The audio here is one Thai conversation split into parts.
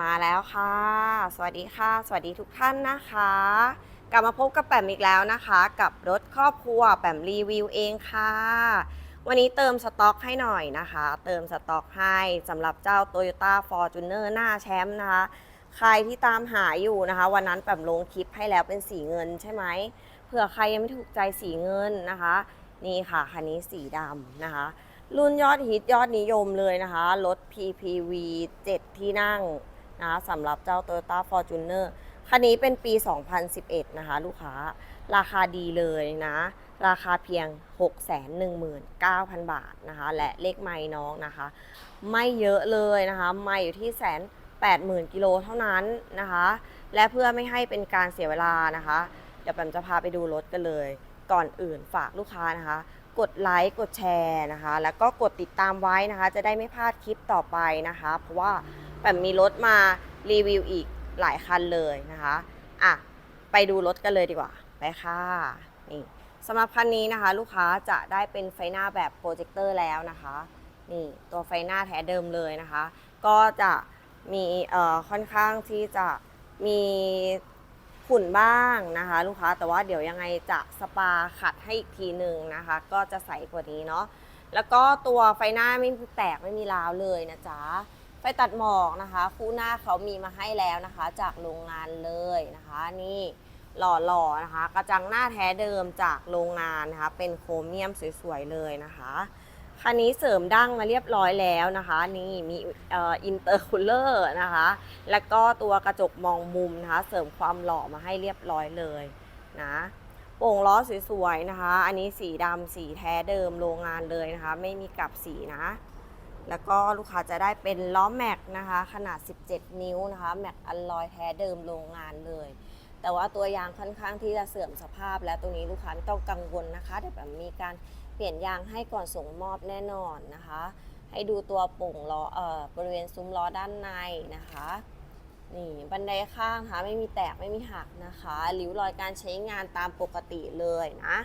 มาแล้วค่ะ สวัสดีค่ะ สวัสดีทุกท่านนะคะ กลับมาพบกับแปมอีกแล้วนะคะ กับรถครอบครัวแปมรีวิวเองค่ะ วันนี้เติมสต็อกให้หน่อยนะคะ เติมสต็อกให้สำหรับเจ้า Toyota Fortuner หน้าแชมป์นะคะ ใครที่ตามหาอยู่นะคะ วันนั้นแปมลงคลิปให้แล้วเป็นสีเงินใช่ไหมเผื่อใครยังไม่ถูกใจสีเงินนะคะ นี่ค่ะคันนี้สีดำนะคะรุ่นยอดฮิตยอดนิยมเลยนะคะรถ PPV 7 ที่นั่ง นะคะสำหรับเจ้า Toyota Fortuner คันนี้เป็นปี 2011 นะคะ ลูกค้าราคาดีเลยนะ ราคาเพียง 619,000 บาทนะคะ และเลขไม้น้องนะคะ ไม่เยอะเลยนะคะไม่อยู่ที่แสน80,000กิโลเท่านั้นนะคะ และเพื่อไม่ให้เป็นการเสียเวลานะคะ เดี๋ยวแปมจะพาไปดูรถกันเลย ก่อนอื่นฝากลูกค้านะคะ กดไลค์กดแชร์นะคะ แล้วก็กดติดตามไว้นะคะ จะได้ไม่พลาดคลิปต่อไปนะคะ เพราะว่า แปมมีรถมารีวิวอีกหลายคันเลยนะคะอะไปดูรถกันเลยดีกว่า ไปค่ะนี่สำหรับคันนี้นะคะ ลูกค้าจะได้เป็นไฟหน้าแบบโปรเจคเตอร์แล้วนะคะนี่ตัวไฟหน้าแท้เดิมเลยนะคะ ก็จะมีเอ่อค่อนข้างที่จะมีฝุ่นบ้างนะคะ ลูกค้าแต่ว่าเดี๋ยวยังไงจะสปาขัดให้อีกทีหนึ่งนะคะ ก็จะใสกว่านี้เนาะแล้วก็ตัวไฟหน้าไม่มีแตกไม่มีราวเลยนะจ๊ะ ไฟตัดหมอกนะคะ คู่หน้าเขามีมาให้แล้วนะคะ จากโรงงานเลยนะคะ นี่หล่อๆนะคะ กระจังหน้าแท้เดิมจากโรงงานนะคะ เป็นโครเมียมสวยๆเลยนะคะคันนี้เสริมดั้งมาเรียบร้อยแล้วนะคะ นี่มีอินเตอร์คูลเลอร์นะคะ แล้วก็ตัวกระจกมองมุมนะคะ เสริมความหล่อมาให้เรียบร้อยเลยนะโป่งล้อสวยๆนะคะ อันนี้สีดำสีแท้เดิมโรงงานเลยนะคะ ไม่มีกลับสีนะ แล้วก็ลูกค้าจะได้เป็นล้อแม็กนะคะ ขนาด 17 นิ้วนะคะแม็กอัลลอยแท้เดิมโรงงานเลย แต่ว่าตัวยางค่อนข้างที่จะเสื่อมสภาพ และตรงนี้ลูกค้าไม่ต้องกังวลนะคะเดี๋ยวแบบมีการเปลี่ยนยางให้ก่อนส่งมอบแน่นอนนะคะ ให้ดูตัวโป่งล้อเอ่อบริเวณซุ้มล้อด้านในนะคะนี่บันไดข้างนะคะไม่มีแตกไม่มีหักนะคะริ้วรอยการใช้งานตามปกติเลยนะ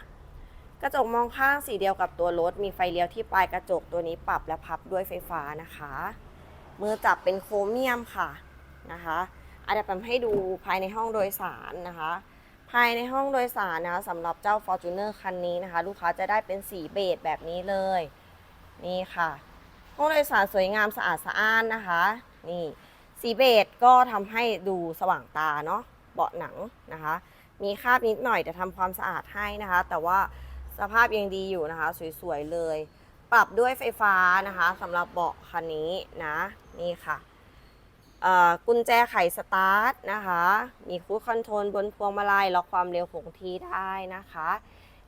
กระจกมองข้างสีเดียวกับตัวรถ มีไฟเลี้ยวที่ปลายกระจกตัวนี้ปรับและพับด้วยไฟฟ้านะคะ มือจับเป็นโครเมียมค่ะนะคะอาจจะแให้ดูภายในห้องโดยสารนะคะ ภายในห้องโดยสารนะคะสำหรับเจ้า Fortuner คันนี้นะคะ ลูกค้าจะได้เป็นสีเบจแบบนี้เลย นี่ค่ะ ห้องโดยสารสวยงามสะอาดสะอ้านนะคะ นี่สีเบจก็ทำให้ดูสว่างตาเนาะเบาะหนังนะคะ มีคราบนิดหน่อยจะทำความสะอาดให้นะคะ แต่ว่า สภาพยังดีอยู่นะคะ สวยๆเลย ปรับด้วยไฟฟ้านะคะสำหรับเบาะคันนี้นะนี่ค่ะกุญแจไขสตาร์ทนะคะ มีคูดคอนโทรลบนพวงมาลัยล็อกความเร็วคงที่ได้นะคะ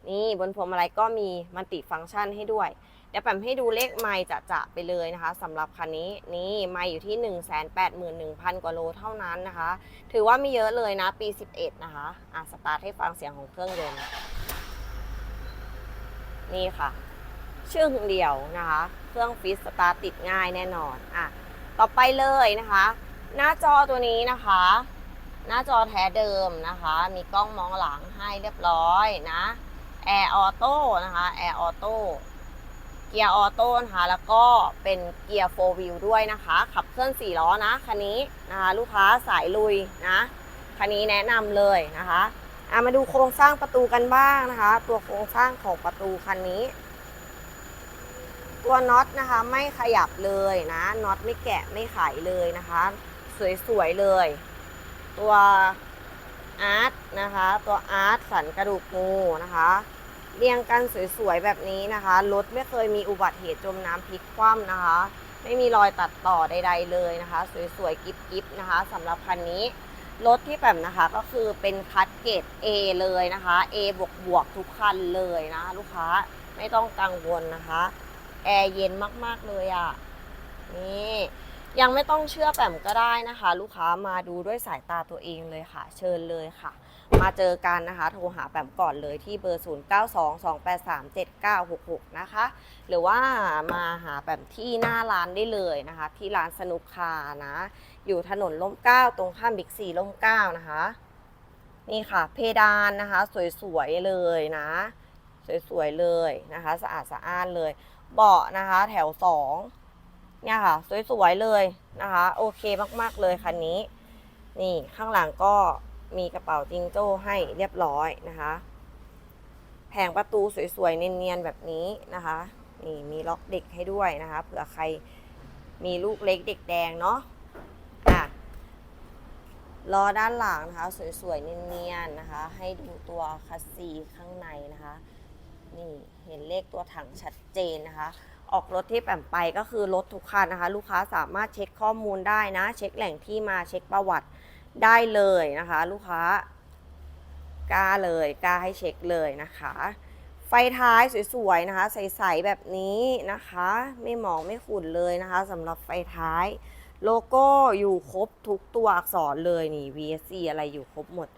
นี่บนพวงมาลัยก็มีมัลติฟังก์ชันให้ด้วย เดี๋ยวแปมให้ดูเลขไมล์จะจะไปเลยนะคะสำหรับคันนี้นี่ไมล์อยู่ที่ 1 8 1 0 0 0 กว่าโลเท่านั้นนะคะ ถือว่าไม่เยอะเลยนะปี 11 นะคะอะสตาร์ทให้ฟังเสียงของเครื่องยนต์ นี่ค่ะ ชื่อเดียวนะคะ เครื่องฟิสตาร์ติดง่ายแน่นอนอะต่อไปเลยนะคะ หน้าจอตัวนี้นะคะ หน้าจอแท้เดิมนะคะ มีกล้องมองหลังให้เรียบร้อยนะแอร์ออโต้นะคะแอร์ออโต้เกียร์ออโต้นะคะแล้วก็เป็นเกียร์โฟวิลด้วยนะคะ ขับเคลื่อน4ล้อนะคันนี้นะคะลูกค้าสายลุยนะคันนี้แนะนำเลยนะคะ อะมาดูโครงสร้างประตูกันบ้างนะคะ ตัวโครงสร้างของประตูคันนี้ ตัวน็อตนะคะ ไม่ขยับเลยนะน็อตไม่แกะไม่ไขเลยนะคะ สวยๆเลย ตัวอาร์ตนะคะ ตัวอาร์ตสันกระดูกงูนะคะ เรียงกันสวยๆแบบนี้นะคะรถไม่เคยมีอุบัติเหตุจมน้ำพลิกคว่ำนะคะ ไม่มีรอยตัดต่อใด ๆ เลยนะคะ สวยๆกิ๊บๆนะคะสำหรับคันนี้ รถที่แบบนะคะก็คือเป็นคัดเกรด A เลยนะคะ A บวกบวกทุกคันเลยนะ ลูกค้าไม่ต้องกังวลนะคะแอร์เย็นมากๆเลยอะ่ะนี่ยังไม่ต้องเชื่อแปมก็ได้นะคะ ลูกค้ามาดูด้วยสายตาตัวเองเลยค่ะ เชิญเลยค่ะ มาเจอกันนะคะ โทรหาแปมก่อนเลยที่เบอร์ 0922837966 นะคะ หรือว่ามาหาแปมที่หน้าร้านได้เลยนะคะ ที่ร้านสนุกคานะ อยู่ถนนล่มเก้าตรงข้ามบิ๊กซีล่มเก้านะคะ นี่ค่ะ เพดานนะคะ สวยๆเลยนะ สวยๆเลยนะคะ สะอาดสะอ้านเลย เบาะนะคะแถวสองเนี่ยค่ะ สวยๆเลยนะคะ โอเคมากๆเลยคันนี้ นี่ข้างหลังก็ มีกระเป๋าจิงโจ้ให้เรียบร้อยนะคะ แผงประตูสวยๆ เนียนๆ แบบนี้นะคะ นี่มีล็อกเด็กให้ด้วยนะคะเผื่อใครมีลูกเล็กเด็กแดงเนาะอะล้อด้านหลังนะคะ สวยๆ เนียนๆ นะคะ ให้ดูตัวคัสซีข้างในนะคะ นี่เห็นเลขตัวถังชัดเจนนะคะ ออกรถที่แปมไปก็คือรถทุกคันนะคะ ลูกค้าสามารถเช็คข้อมูลได้นะ เช็คแหล่งที่มาเช็คประวัติ ได้เลยนะคะ ลูกค้ากล้าเลยกล้าให้เช็คเลยนะคะ ไฟท้ายสวยๆนะคะ ใสๆแบบนี้นะคะ ไม่หมองไม่ขุ่นเลยนะคะสำหรับไฟท้าย โลโก้อยู่ครบทุกตัวอักษรเลยนี่ VSC อะไรอยู่ครบหมด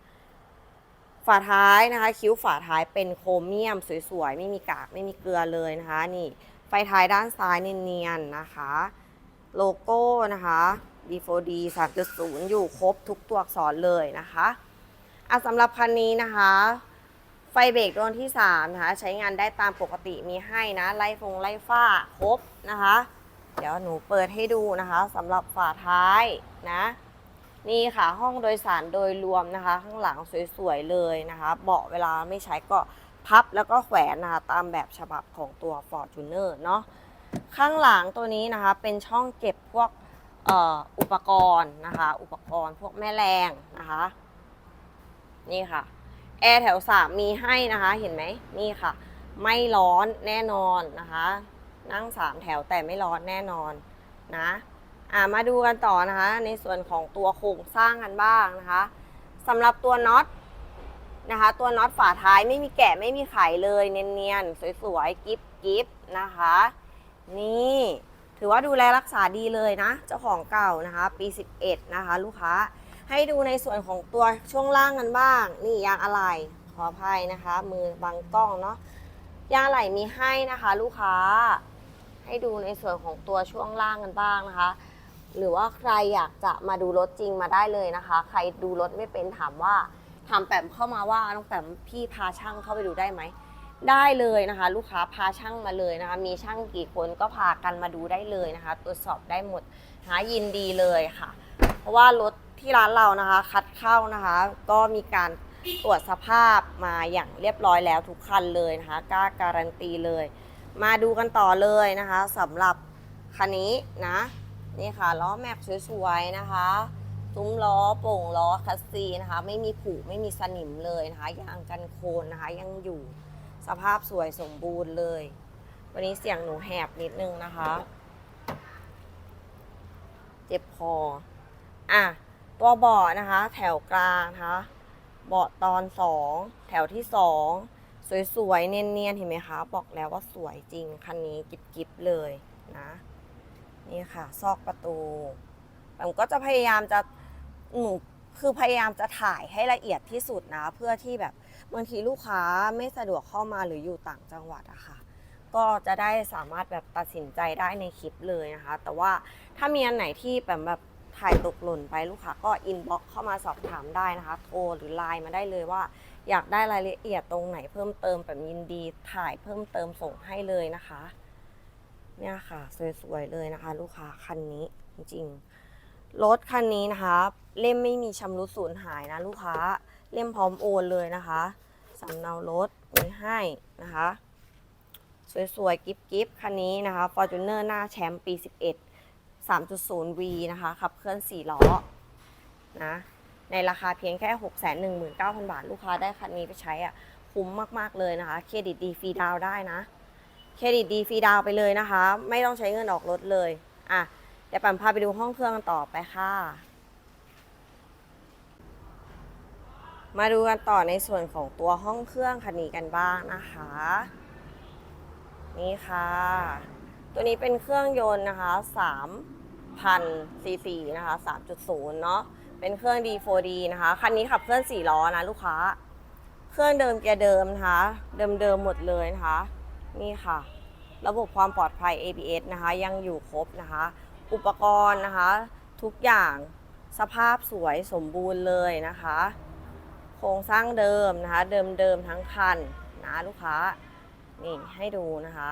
ฝาท้ายนะคะ คิ้วฝาท้ายเป็นโครเมียมสวยๆ ไม่มีกากไม่มีเกลือเลยนะคะ นี่ไฟท้ายด้านซ้ายเนียนๆนะคะ โลโก้นะคะ D4D 3.0 อยู่ครบทุกตัวอักษรเลยนะคะอะสำหรับคันนี้นะคะ ไฟเบรกดวงที่3นะคะใช้งานได้ตามปกติมีให้นะ ไล่ฟงไล่ฝ้าครบนะคะ เดี๋ยวหนูเปิดให้ดูนะคะสำหรับฝาท้ายนะ นี่ค่ะห้องโดยสารโดยรวมนะคะ ข้างหลังสวยๆเลยนะคะ เบาะเวลาไม่ใช้ก็พับแล้วก็แขวนนะคะตามแบบฉบับของตัว Fortuner เนาะข้างหลังตัวนี้นะคะเป็นช่องเก็บพวก อุปกรณ์นะคะ อุปกรณ์พวกแม่แรงนะคะ นี่ค่ะ แอร์แถว3มีให้นะคะ เห็นไหมนี่ค่ะ ไม่ร้อนแน่นอนนะคะ นั่ง3แถวแต่ไม่ร้อนแน่นอนนะอ่ามาดูกันต่อนะคะ ในส่วนของตัวโครงสร้างกันบ้างนะคะสำหรับตัวน็อตนะคะ ตัวน็อตฝาท้ายไม่มีแกะไม่มีไขเลยเนียนๆสวยๆกิฟกิฟนะคะ นี่ ถือว่าดูแลรักษาดีเลยนะ เจ้าของเก่านะคะ ปี 11 นะคะ ลูกค้า ให้ดูในส่วนของตัวช่วงล่างกันบ้าง นี่ยางอะไหล่ขออภัยนะคะ มือบังกล้องเนาะยางอะไหล่มีให้นะคะ ลูกค้า ให้ดูในส่วนของตัวช่วงล่างกันบ้างนะคะ หรือว่าใครอยากจะมาดูรถจริงมาได้เลยนะคะ ใครดูรถไม่เป็นถามว่าถามแปมเข้ามาว่าน้องแปมพี่พาช่างเข้าไปดูได้ไหม ได้เลยนะคะ ลูกค้าพาช่างมาเลยนะคะ มีช่างกี่คนก็พากันมาดูได้เลยนะคะ ตรวจสอบได้หมดหายินดีเลยค่ะ เพราะว่ารถที่ร้านเรานะคะ คัดเข้านะคะ ก็มีการตรวจสภาพมาอย่างเรียบร้อยแล้วทุกคันเลยนะคะกล้าการันตีเลย มาดูกันต่อเลยนะคะสำหรับคันนี้นะนี่ค่ะล้อแม็กสวยๆนะคะซุ้มล้อโป่งล้อคัสซีนะคะ ไม่มีผุไม่มีสนิมเลยนะคะยางกันโคลนนะคะยังอยู่ สภาพสวยสมบูรณ์เลย วันนี้เสียงหนูแหบนิดนึงนะคะ เจ็บคออะ ตัวเบาะนะคะ แถวกลางนะคะเบาะตอนสองแถวที่สองสวยๆ เนียนๆ เห็นไหมคะ บอกแล้วว่าสวยจริง คันนี้กิบๆ เลยนะ นี่ค่ะ ซอกประตูผมก็จะพยายามจะหนูคือพยายามจะถ่ายให้ละเอียดที่สุดนะ เพื่อที่แบบ บางทีลูกค้าไม่สะดวกเข้ามาหรืออยู่ต่างจังหวัดอะค่ะก็จะได้สามารถแบบตัดสินใจได้ในคลิปเลยนะคะ แต่ว่าถ้ามีอันไหนที่แบบแบบถ่ายตกหล่นไปลูกค้าก็อินบ็อกเข้ามาสอบถามได้นะคะ โทรหรือไลน์มาได้เลยว่า อยากได้รายละเอียดตรงไหนเพิ่มเติมแบบยินดีถ่ายเพิ่มเติมส่งให้เลยนะคะ เนี่ยค่ะ สวยๆเลยนะคะ ลูกค้าคันนี้จริงๆรถคันนี้นะคะ เล่มไม่มีชำรุดสูญหายนะลูกค้า เล่มพร้อมโอนเลยนะคะสำเนารถมีให้นะคะ สวยๆกิฟกิฟคันนี้นะคะ Fortuner หน้าแชมป์ปี 11 3.0V นะคะขับเคลื่อน 4 ล้อนะในราคาเพียงแค่ 619,000 บาท ลูกค้าได้คันนี้ไปใช้อะคุ้มมาก ๆ เลยนะคะ เครดิตดีฟรีดาวได้นะ เครดิตดีฟรีดาวไปเลยนะคะ ไม่ต้องใช้เงินออกรถเลย อะ เดี๋ยวปัมพาไปดูห้องเครื่องกันต่อไปค่ะ มาดูกันต่อในส่วนของตัวห้องเครื่องคันนี้กันบ้างนะคะ นี่ค่ะ ตัวนี้เป็นเครื่องยนต์นะคะ3,000ซีซีนะคะ3.0 เนาะเป็นเครื่อง D4D นะคะ คันนี้ขับเคลื่อน4ล้อนะลูกค้า เครื่องเดิมเกียร์เดิมนะคะ เดิมๆหมดเลยนะคะ นี่ค่ะ ระบบความปลอดภัย ABS นะคะ ยังอยู่ครบนะคะ อุปกรณ์นะคะ ทุกอย่างสภาพสวยสมบูรณ์เลยนะคะ โครงสร้างเดิมนะคะ เดิมๆทั้งคันนะลูกค้า นี่ให้ดูนะคะ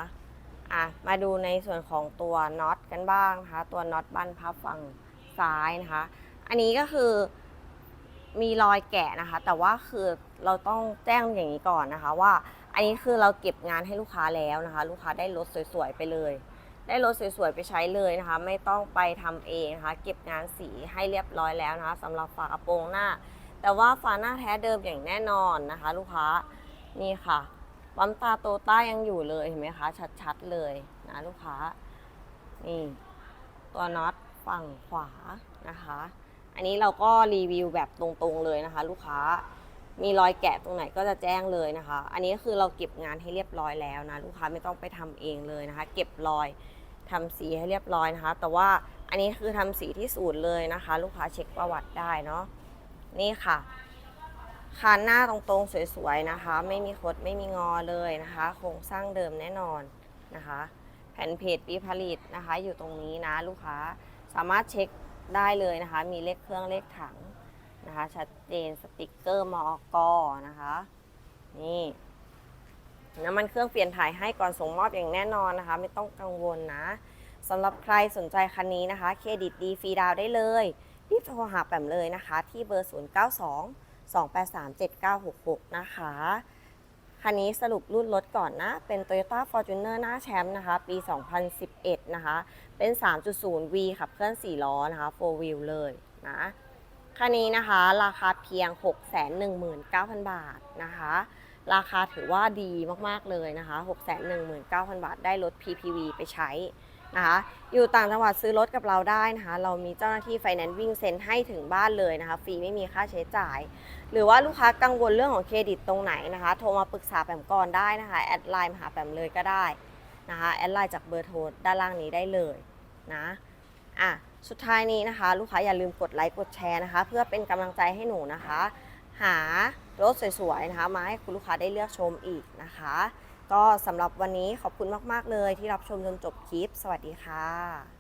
อะมาดูในส่วนของตัวน็อตกันบ้างนะคะ ตัวน็อตบันพับฝั่งซ้ายนะคะ อันนี้ก็คือมีรอยแกะนะคะ แต่ว่าคือเราต้องแจ้งอย่างนี้ก่อนนะคะ ว่าอันนี้คือเราเก็บงานให้ลูกค้าแล้วนะคะ ลูกค้าได้รถสวยๆไปเลย ได้รถสวยๆไปใช้เลยนะคะ ไม่ต้องไปทำเองนะคะ เก็บงานสีให้เรียบร้อยแล้วนะคะสำหรับฝากระโปรงหน้า แต่ว่าฝาหน้าแท้เดิมอย่างแน่นอนนะคะ ลูกค้านี่ค่ะปั๊มตาโตต้ายังอยู่เลยเห็นไหมคะชัดๆเลยนะลูกค้านี่ตัวน็อตฝั่งขวานะคะ อันนี้เราก็รีวิวแบบตรงๆเลยนะคะ ลูกค้ามีรอยแกะตรงไหนก็จะแจ้งเลยนะคะ อันนี้คือเราเก็บงานให้เรียบร้อยแล้วนะลูกค้าไม่ต้องไปทำเองเลยนะคะ เก็บรอยทำสีให้เรียบร้อยนะคะ แต่ว่าอันนี้คือทำสีที่ศูนย์เลยนะคะ ลูกค้าเช็คประวัติได้เนาะ นี่ค่ะคานหน้าตรงๆสวยๆนะคะ ไม่มีคดไม่มีงอเลยนะคะ โครงสร้างเดิมแน่นอนนะคะ แผ่นเพจปีผลิตนะคะ อยู่ตรงนี้นะลูกค้าสามารถเช็คได้เลยนะคะ มีเลขเครื่องเลขถังนะคะ ชัดเจนสติกเกอร์มอกนะคะ นี่น้ำมันเครื่องเปลี่ยนถ่ายให้ก่อนส่งมอบอย่างแน่นอนนะคะ ไม่ต้องกังวลนะสำหรับใครสนใจคันนี้นะคะ เครดิตดีฟรีดาวได้เลย รีบโทรหาแปมเลยนะคะ ที่เบอร์ 092 283 7966 นะคะ คันนี้สรุปรุ่นรถก่อนนะ เป็น Toyota Fortuner หน้าแชมป์นะคะ ปี 2011 นะคะ เป็น 3.0V ขับเคลื่อน 4 ล้อนะคะ 4 wheel เลยนะ คันนี้นะคะราคาเพียง 619,000 บาทนะคะ ราคาถือว่าดีมาก ๆ เลยนะคะ 619,000 บาทได้รถ PPV ไปใช้ นะคะอยู่ต่างจังหวัดซื้อรถกับเราได้นะคะเรามีเจ้าหน้าที่ไฟแนนซ์วิ่งเซ็นให้ถึงบ้านเลยนะคะฟรีไม่มีค่าใช้จ่าย หรือว่าลูกค้ากังวลเรื่องของเครดิตตรงไหนนะคะ โทรมาปรึกษาแปมก่อนได้นะคะแอดไลน์มาหาแปมเลยก็ได้นะคะแอดไลน์จากเบอร์โทรด้านล่างนี้ได้เลยนะอะสุดท้ายนี้นะคะ ลูกค้าอย่าลืมกดไลค์กดแชร์นะคะ เพื่อเป็นกำลังใจให้หนูนะคะ หารถสวยๆนะคะ มาให้คุณลูกค้าได้เลือกชมอีกนะคะ ก็สำหรับวันนี้ขอบคุณมาก ๆ เลยที่รับชมจนจบคลิป สวัสดีค่ะ